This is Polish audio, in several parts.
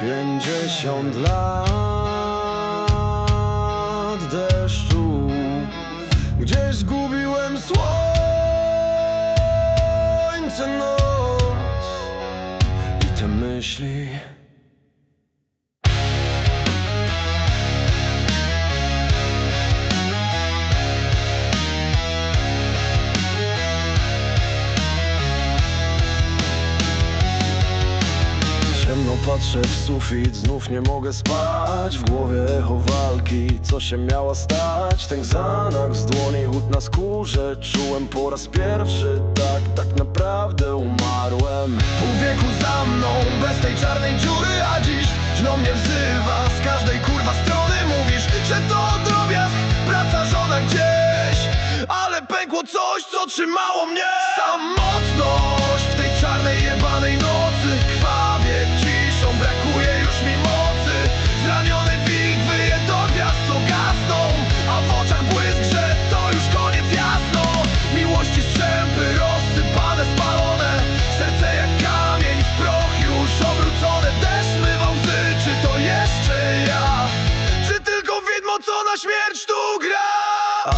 Pięćdziesiąt lat deszczu. Gdzieś zgubiłem słońce noc I te myśli patrzę w sufit, znów nie mogę spać. W głowie echo walki, co się miała stać? Ten zanak z dłoni, chód na skórze. Czułem po raz pierwszy, tak, tak naprawdę umarłem. Pół wieku za mną, bez tej czarnej dziury A dziś żną mnie wzywa. Z każdej kurwa strony Mówisz, że to drobiazg, praca żona gdzieś Ale pękło coś, co trzymało mnie. Samotność śmierć tu gra?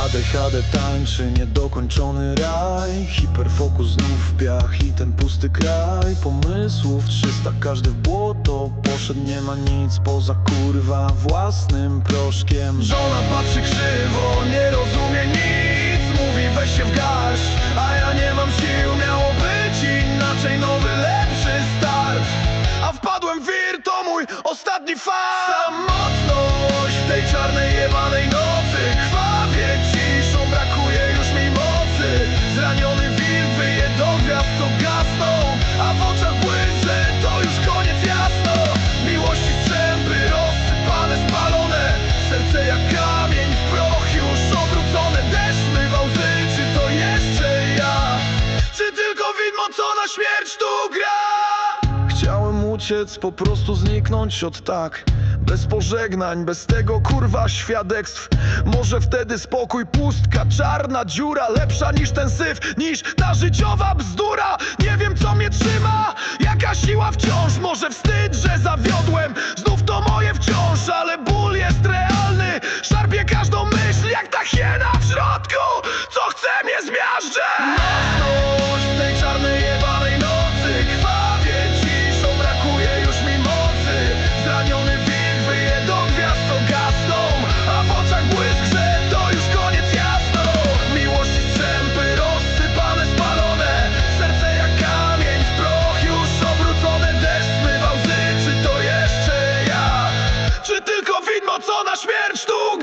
ADHD tańczy niedokończony raj. Hiperfokus znów w piach i ten pusty kraj. Pomysłów 300, każdy w błoto. Poszedł, nie ma nic poza kurwa własnym proszkiem. Żona patrzy krzywo, nie rozumie nic. Mówi weź się w garść, a ja nie mam sił. Miało być inaczej, nowy, lepszy start. A wpadłem w wir, to mój ostatni fart na śmierć tu gra? Chciałem uciec, po prostu zniknąć od tak. Bez pożegnań, bez tego kurwa świadectw. Może wtedy spokój, pustka, czarna dziura Lepsza niż ten syf, niż ta życiowa bzdura. Nie wiem co mnie trzyma, jaka siła wciąż. Może wstyd, że zawiodłem, znów to moje wciąż Ale ból jest realny, szarpie każdą myśl Jak ta hiena w środku, co chce mnie zmiażdżeć na śmierć tu?